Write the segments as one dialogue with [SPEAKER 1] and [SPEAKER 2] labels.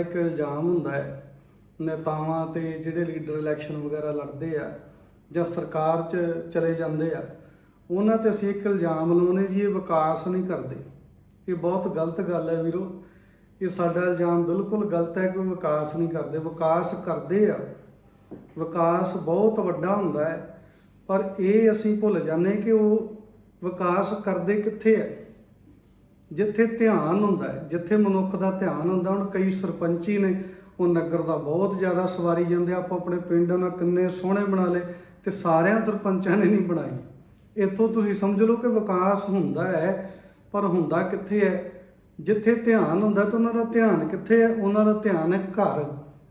[SPEAKER 1] ਇੱਕ ਇਲਜ਼ਾਮ ਹੁੰਦਾ ਹੈ, ਨੇਤਾਵਾਂ ਤੇ ਜਿਹੜੇ ਲੀਡਰ ਇਲੈਕਸ਼ਨ ਵਗੈਰਾ ਲੜਦੇ ਆ ਜਾਂ ਸਰਕਾਰ 'ਚ ਚਲੇ ਜਾਂਦੇ ਆ, ਉਹਨਾਂ ਤੇ ਅਸੀਂ ਇੱਕ ਇਲਜ਼ਾਮ ਲਾਉਨੇ ਜੀ, ਇਹ ਵਿਕਾਸ ਨਹੀਂ ਕਰਦੇ। ਇਹ ਬਹੁਤ ਗਲਤ ਗੱਲ ਹੈ ਵੀਰੋ। ਇਹ ਸਾਡਾ ਇਲਜ਼ਾਮ ਬਿਲਕੁਲ ਗਲਤ ਹੈ ਕਿ ਉਹ ਵਿਕਾਸ ਨਹੀਂ ਕਰਦੇ। ਵਿਕਾਸ ਕਰਦੇ ਆ। ਵਿਕਾਸ ਬਹੁਤ ਵੱਡਾ ਹੁੰਦਾ ਹੈ। ਪਰ ਇਹ ਅਸੀਂ ਭੁੱਲ ਜਾਂਦੇ ਕਿ ਉਹ ਵਿਕਾਸ ਕਰਦੇ ਕਿੱਥੇ ਹੈ ਜਿੱਥੇ ਧਿਆਨ ਹੁੰਦਾ ਹੈ, ਜਿੱਥੇ ਮਨੁੱਖ ਦਾ ਧਿਆਨ ਹੁੰਦਾ, ਹੁਣ ਕਈ ਸਰਪੰਚੀ ਨੇ, ਉਹ ਨਗਰ ਦਾ ਬਹੁਤ ਜ਼ਿਆਦਾ ਸਵਾਰੀ ਜਾਂਦੇ ਆਪਾਂ ਆਪਣੇ ਪਿੰਡ ਨਾਲ ਕਿੰਨੇ ਸੋਹਣੇ ਬਣਾ ਲਏ ਤੇ ਸਾਰਿਆਂ ਸਰਪੰਚਾਂ ਨੇ ਨਹੀਂ ਬਣਾਈ। ਇੱਥੋਂ ਤੁਸੀਂ ਸਮਝ ਲਓ ਕਿ ਵਿਕਾਸ ਹੁੰਦਾ ਹੈ, ਪਰ ਹੁੰਦਾ ਕਿੱਥੇ ਹੈ? ਜਿੱਥੇ ਧਿਆਨ ਹੁੰਦਾ ਤਾਂ ਉਹਨਾਂ ਦਾ ਧਿਆਨ ਕਿੱਥੇ ਹੈ? ਉਹਨਾਂ ਦਾ ਧਿਆਨ ਹੈ ਘਰ,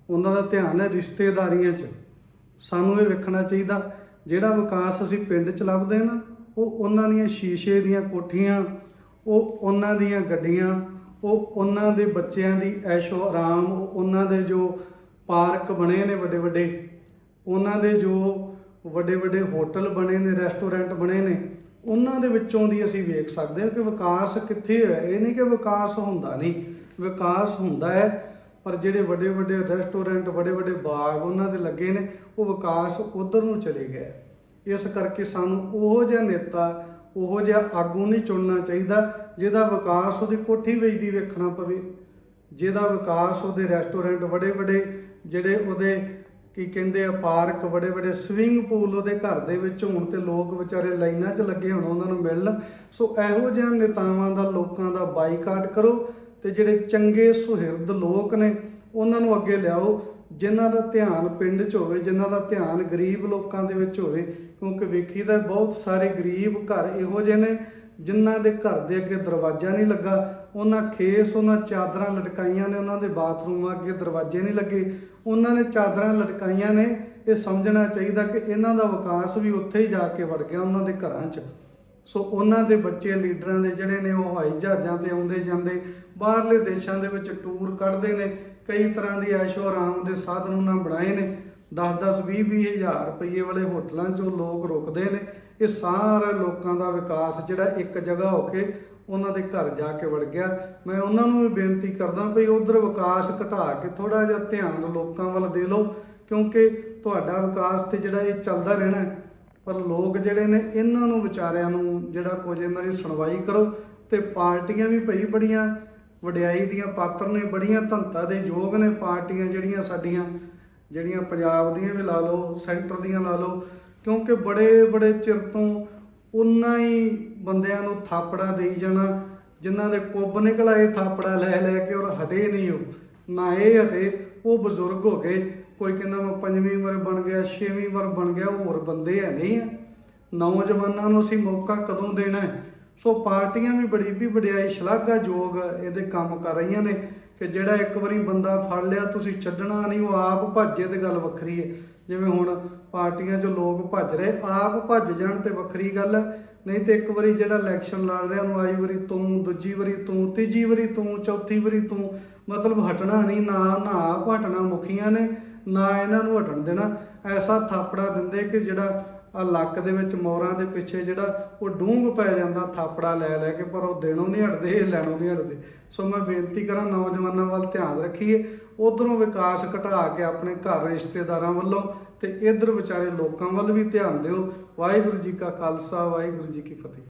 [SPEAKER 1] ਉਹਨਾਂ ਦਾ ਧਿਆਨ ਹੈ ਰਿਸ਼ਤੇਦਾਰੀਆਂ 'ਚ। ਸਾਨੂੰ ਇਹ ਵੇਖਣਾ ਚਾਹੀਦਾ, ਜਿਹੜਾ ਵਿਕਾਸ ਅਸੀਂ ਪਿੰਡ 'ਚ ਲੱਭਦੇ ਨਾ, ਉਹ ਉਹਨਾਂ ਦੀਆਂ ਸ਼ੀਸ਼ੇ ਦੀਆਂ ਕੋਠੀਆਂ ਉਹ ਉਹਨਾਂ ਦੀਆਂ ਗੱਡੀਆਂ, ਉਹ ਉਹਨਾਂ ਦੇ ਬੱਚਿਆਂ ਦੀ ਐਸ਼ੋ ਆਰਾਮ, ਉਹ ਉਹਨਾਂ ਦੇ ਜੋ ਪਾਰਕ ਬਣੇ ਨੇ ਵੱਡੇ ਵੱਡੇ, ਉਹਨਾਂ ਦੇ ਜੋ ਵੱਡੇ ਵੱਡੇ ਹੋਟਲ ਬਣੇ ਨੇ, ਰੈਸਟੋਰੈਂਟ ਬਣੇ ਨੇ, ਉਹਨਾਂ ਦੇ ਵਿੱਚੋਂ ਦੀ ਅਸੀਂ ਵੇਖ ਸਕਦੇ ਹਾਂ ਕਿ ਵਿਕਾਸ ਕਿੱਥੇ ਹੋਇਆ। ਇਹ ਨਹੀਂ ਕਿ ਵਿਕਾਸ ਹੁੰਦਾ ਨਹੀਂ, ਵਿਕਾਸ ਹੁੰਦਾ ਹੈ, ਪਰ ਜਿਹੜੇ ਵੱਡੇ ਵੱਡੇ ਰੈਸਟੋਰੈਂਟ, ਵੱਡੇ ਵੱਡੇ ਬਾਗ ਉਹਨਾਂ ਦੇ ਲੱਗੇ ਨੇ, ਉਹ ਵਿਕਾਸ ਉਧਰ ਨੂੰ ਚਲੇ ਗਿਆ ਇਸ ਕਰਕੇ ਸਾਨੂੰ ਉਹ ਜਿਹਾ ਨੇਤਾ ਉਹੋ ਜਿਹਾ ਆਗੂ ਨਹੀਂ ਚੁਣਨਾ ਚਾਹੀਦਾ, ਜਿਹਦਾ ਵਿਕਾਸ ਉਹਦੀ ਕੋਠੀ ਵੇਚਦੀ ਵੇਖਣਾ ਪਵੇ। ਜਿਹਦਾ ਵਿਕਾਸ ਉਹਦੇ ਰੈਸਟੋਰੈਂਟ ਵੱਡੇ ਵੱਡੇ ਜਿਹੜੇ ਉਹਦੇ ਕੀ ਕਹਿੰਦੇ ਆ ਪਾਰਕ ਵੱਡੇ ਵੱਡੇ ਸਵਿਮਿੰਗ ਪੂਲ ਉਹਦੇ ਘਰ ਦੇ ਵਿੱਚ ਹੋਣ ਤੇ ਲੋਕ ਵਿਚਾਰੇ ਲਾਈਨਾਂ 'ਚ ਲੱਗੇ ਹੋਣ, ਉਹਨਾਂ ਨੂੰ ਮਿਲਣ। ਸੋ ਇਹੋ ਜਿਹੇ ਨੇਤਾਵਾਂ ਦਾ, ਲੋਕਾਂ ਦਾ ਬਾਈਕਾਟ ਕਰੋ ਤੇ ਜਿਹੜੇ ਚੰਗੇ, ਸੁਹਿਰਦ ਲੋਕ ਨੇ, ਉਹਨਾਂ ਨੂੰ ਅੱਗੇ ਲਿਆਓ। ਜਿਨ੍ਹਾਂ ਦਾ ਧਿਆਨ ਪਿੰਡ 'ਚ ਹੋਵੇ, ਜਿਨ੍ਹਾਂ ਦਾ ਧਿਆਨ ਗਰੀਬ ਲੋਕਾਂ ਦੇ ਵਿੱਚ ਹੋਵੇ, ਕਿਉਂਕਿ ਵੇਖੀਦਾ ਬਹੁਤ ਸਾਰੇ ਗਰੀਬ ਘਰ ਇਹੋ ਜਿਹੇ ਨੇ, ਜਿਨ੍ਹਾਂ ਦੇ ਘਰ ਦੇ ਅੱਗੇ ਦਰਵਾਜ਼ਾ ਨਹੀਂ ਲੱਗਾ। ਉਹਨਾਂ ਖੇਸ, ਉਹਨਾਂ ਚਾਦਰਾਂ ਲਟਕਾਈਆਂ ਨੇ, ਉਹਨਾਂ ਦੇ ਬਾਥਰੂਮਾਂ ਅੱਗੇ ਦਰਵਾਜ਼ੇ ਨਹੀਂ ਲੱਗੇ। ਉਹਨਾਂ ਨੇ ਚਾਦਰਾਂ ਲਟਕਾਈਆਂ ਨੇ, ਇਹ ਸਮਝਣਾ ਚਾਹੀਦਾ ਕਿ ਇਹਨਾਂ ਦਾ ਵਿਕਾਸ ਵੀ ਉੱਥੇ ਹੀ ਜਾ ਕੇ ਵੜ ਗਿਆ, ਉਹਨਾਂ ਦੇ ਘਰਾਂ 'ਚ। ਸੋ ਉਹਨਾਂ ਦੇ ਬੱਚੇ ਲੀਡਰਾਂ ਦੇ ਜਿਹੜੇ ਨੇ ਉਹ ਹਵਾਈ ਜਹਾਜ਼ਾਂ ਤੇ ਆਉਂਦੇ ਜਾਂਦੇ, ਬਾਹਰਲੇ ਦੇਸ਼ਾਂ ਦੇ ਵਿੱਚ ਟੂਰ ਕੱਢਦੇ ਨੇ, ਕਈ ਤਰ੍ਹਾਂ ਦੀ ਐਸ਼ੋ ਆਰਾਮ ਦੇ ਸਾਧਨ ਉਹਨਾਂ ਬਣਾਏ ਨੇ। 10-10 20-20 ਹਜ਼ਾਰ ਰੁਪਏ ਵਾਲੇ ਹੋਟਲਾਂ 'ਚੋਂ ਲੋਕ ਰੁਕਦੇ ਨੇ। ਇਹ ਸਾਰਾ ਲੋਕਾਂ ਦਾ ਵਿਕਾਸ ਜਿਹੜਾ ਇੱਕ ਜਗ੍ਹਾ ਹੋ ਕੇ ਉਹਨਾਂ ਦੇ ਘਰ ਜਾ ਕੇ ਵੜ ਗਿਆ। ਮੈਂ ਉਹਨਾਂ ਨੂੰ ਵੀ ਬੇਨਤੀ ਕਰਦਾ ਭਈ ਉਧਰ ਵਿਕਾਸ ਘਟਾ ਕੇ ਥੋੜਾ ਜਿਹਾ ਧਿਆਨ ਲੋਕਾਂ ਵੱਲ ਦੇ ਲਓ, ਕਿਉਂਕਿ ਤੁਹਾਡਾ ਵਿਕਾਸ ਤੇ ਜਿਹੜਾ ਇਹ ਚੱਲਦਾ ਰਹਿਣਾ ਹੈ ਪਰ ਲੋਕ ਜਿਹੜੇ ਨੇ, ਇਹਨਾਂ ਨੂੰ ਵਿਚਾਰਿਆਂ ਨੂੰ ਜਿਹੜਾ ਕੁਝ ਇਹਨਾਂ ਦੀ ਸੁਣਵਾਈ ਕਰੋ ਤੇ ਪਾਰਟੀਆਂ ਵੀ ਭਈ ਬੜੀਆਂ, ਵਡਿਆਈ ਦੀਆਂ ਪਾਤਰ ਨੇ, ਬੜੀਆਂ ਧੰਤਾ ਦੇ ਯੋਗ ਨੇ ਪਾਰਟੀਆਂ ਜਿਹੜੀਆਂ ਸਾਡੀਆਂ, ਜਿਹੜੀਆਂ ਪੰਜਾਬ ਦੀਆਂ ਵੀ ਲਾ ਲਓ, ਸੈਂਟਰ ਦੀਆਂ ਲਾ ਲਓ, ਕਿਉਂਕਿ ਬੜੇ ਬੜੇ ਚਿਰ ਤੋਂ ਉਹਨਾਂ ਹੀ ਬੰਦਿਆਂ ਨੂੰ ਥਾਪੜਾ ਦੇਈ ਜਾਣਾ, ਜਿਨ੍ਹਾਂ ਦੇ ਕੁੱਬ ਨਿਕਲ ਆਏ ਥਾਪੜਾ ਲੈ ਲੈ ਕੇ ਔਰ ਹਟੇ ਨਹੀਂ ਉਹ, ਨਾ ਇਹ ਹਟੇ, ਉਹ ਬਜ਼ੁਰਗ ਹੋ ਗਏ ਕੋਈ ਕਹਿੰਦਾ ਮੈਂ ਪੰਜਵੀਂ ਵਾਰ ਬਣ ਗਿਆ, ਛੇਵੀਂ ਵਾਰ ਬਣ ਗਿਆ ਹੋਰ ਬੰਦੇ ਹੈ ਨਹੀਂ ਆ ਨੌਜਵਾਨਾਂ ਨੂੰ ਅਸੀਂ ਮੌਕਾ ਕਦੋਂ ਦੇਣਾ ਹੈ? ਸੋ ਪਾਰਟੀਆਂ ਵੀ ਬੜੀ ਵੀ ਵਡਿਆਈ, ਸ਼ਲਾਘਾਯੋਗ ਇਹਦੇ ਕੰਮ ਕਰ ਰਹੀਆਂ ਨੇ ਕਿ ਜਿਹੜਾ ਇੱਕ ਵਾਰੀ ਬੰਦਾ ਫੜ ਲਿਆ, ਤੁਸੀਂ ਛੱਡਣਾ ਨਹੀਂ, ਉਹ ਆਪ ਭੱਜੇ ਤੇ ਗੱਲ ਵੱਖਰੀ ਹੈ। ਜਿਵੇਂ ਹੁਣ ਪਾਰਟੀਆਂ 'ਚ ਲੋਕ ਭੱਜ ਰਹੇ, ਆਪ ਭੱਜ ਜਾਣ ਤੇ ਵੱਖਰੀ ਗੱਲ ਹੈ। ਨਹੀਂ ਤੇ ਇੱਕ ਵਾਰੀ ਜਿਹੜਾ ਇਲੈਕਸ਼ਨ ਲੜ ਰਿਹਾ, ਉਹਨੂੰ ਆਈ ਵਾਰੀ ਤੂੰ, ਦੂਜੀ ਵਾਰੀ ਤੂੰ, ਤੀਜੀ ਵਾਰੀ ਤੂੰ, ਚੌਥੀ ਵਾਰੀ ਤੂੰ, ਮਤਲਬ ਹਟਣਾ ਨਹੀਂ, ਨਾ ਨਾ ਆਪ ਹਟਣਾ ਮੁਖੀਆਂ ਨੇ। ਨਾ ਇਹਨਾਂ ਨੂੰ ਹਟਣ ਦੇਣਾ। ਐਸਾ ਥਾਪੜਾ ਦਿੰਦੇ ਕਿ ਜਿਹੜਾ ਆ ਲੱਕ ਦੇ ਵਿੱਚ ਮੋਰਾਂ ਦੇ ਪਿੱਛੇ ਜਿਹੜਾ ਉਹ ਡੂੰਘ ਪੈ ਜਾਂਦਾ ਥਾਪੜਾ ਲੈ ਲੈ ਕੇ, ਪਰ ਉਹ ਦੇਣੋਂ ਨਹੀਂ ਹਟਦੇ, ਇਹ ਲੈਣੋਂ ਨਹੀਂ ਹਟਦੇ। ਸੋ ਮੈਂ ਬੇਨਤੀ ਕਰਾਂ ਨੌਜਵਾਨਾਂ ਵੱਲ ਧਿਆਨ ਰੱਖੀਏ। ਉਧਰੋਂ ਵਿਕਾਸ ਘਟਾ ਕੇ ਆਪਣੇ ਘਰ ਰਿਸ਼ਤੇਦਾਰਾਂ ਵੱਲੋਂ ਤੇ ਇਧਰ ਵਿਚਾਰੇ ਲੋਕਾਂ ਵੱਲ ਵੀ ਧਿਆਨ ਦਿਓ। ਵਾਹਿਗੁਰੂ ਜੀ ਕਾ ਖਾਲਸਾ, ਵਾਹਿਗੁਰੂ ਜੀ ਕੀ ਫਤਿਹ।